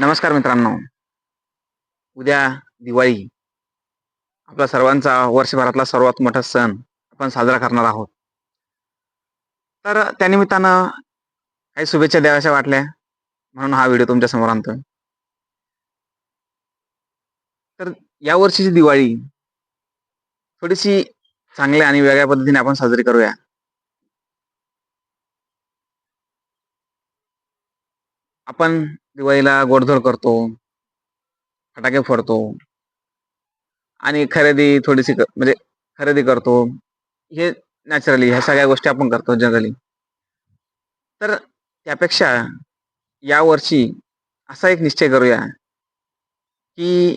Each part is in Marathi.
नमस्कार मित्रांनो. उद्या दिवाळी. आपला सर्वांचा वर्षभरातला सर्वात मोठा सण आपण साजरा करणार आहोत. तर त्यानिमित्तानं काही शुभेच्छा द्याव्याशा वाटल्या म्हणून हा व्हिडिओ तुमच्यासमोर आणतोय. तर या वर्षीची दिवाळी थोडीशी चांगल्या आणि वेगळ्या पद्धतीने आपण साजरी करूया. आपण दिवाळीला गोडधोड करतो फटाके फोडतो आणि खरेदी थोडीशी म्हणजे खरेदी करतो. हे नॅचरली ह्या सगळ्या गोष्टी आपण करतो जनरली तर त्यापेक्षा यावर्षी असा एक निश्चय करूया की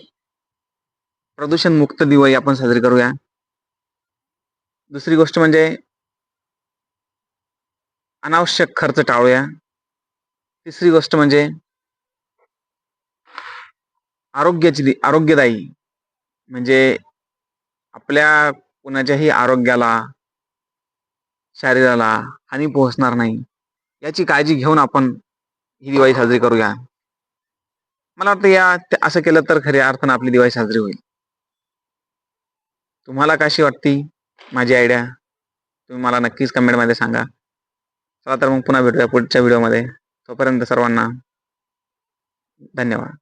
प्रदूषण मुक्त दिवाळी आपण साजरी करूया. दुसरी गोष्ट म्हणजे अनावश्यक खर्च टाळूया. तिसरी गोष्ट म्हणजे आरोग्याची आरोग्यदायी. म्हणजे आपल्या कुणाच्याही आरोग्याला शरीराला हानी पोहोचणार नाही. याची काळजी घेऊन आपण ही दिवाळी साजरी करूया. मला वाटतं या असं केलं तर खऱ्या अर्थानं आपली दिवाळी साजरी होईल. तुम्हाला कशी वाटती माझी आयडिया तुम्ही मला नक्कीच कमेंटमध्ये सांगा. चला तर मग पुन्हा भेटूया पुढच्या व्हिडिओमध्ये तोपर्यंत सर्वांना धन्यवाद.